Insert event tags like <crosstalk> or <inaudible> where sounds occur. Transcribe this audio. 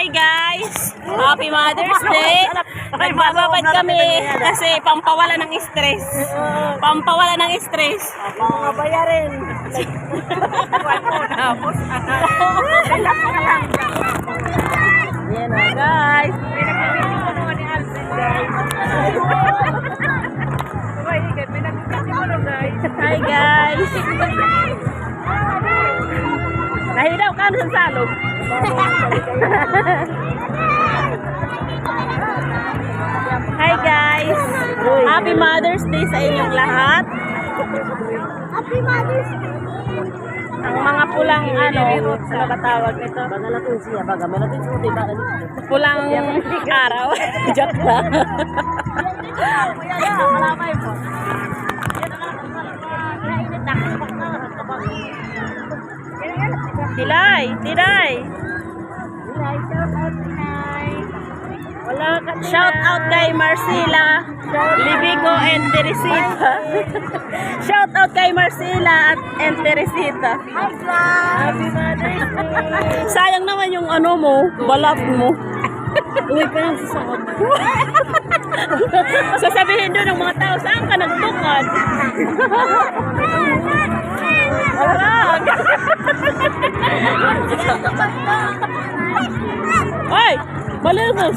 Hi guys! Happy Mother's Day! <laughs> Nagbababad kami kasi pampawala ng stress. Pampawala ng stress. Mga bayarin. Yan na guys. Hi guys. Nahidaw ka sa salog. <laughs> Hi guys. Happy Mother's Day sa inyong lahat. Happy Mother's Day. Ang mga pulang ano, ano ba tawag nito? Baga natin siya, baga natin suti, baga Pulang araw. <laughs> Joke lang. Malamay po. Tilay, tilay. Wala ka Shout out kay Marcela, Libigo and Teresita. <laughs> Shout out kay Marcela at and Teresita. Happy Mother's Day. Sayang naman yung ano mo, balat mo. Uwi pa lang sa sakot. <laughs> Sasabihin doon ng mga tao, saan ka nagtukad? <laughs> Arag! Ai, beleza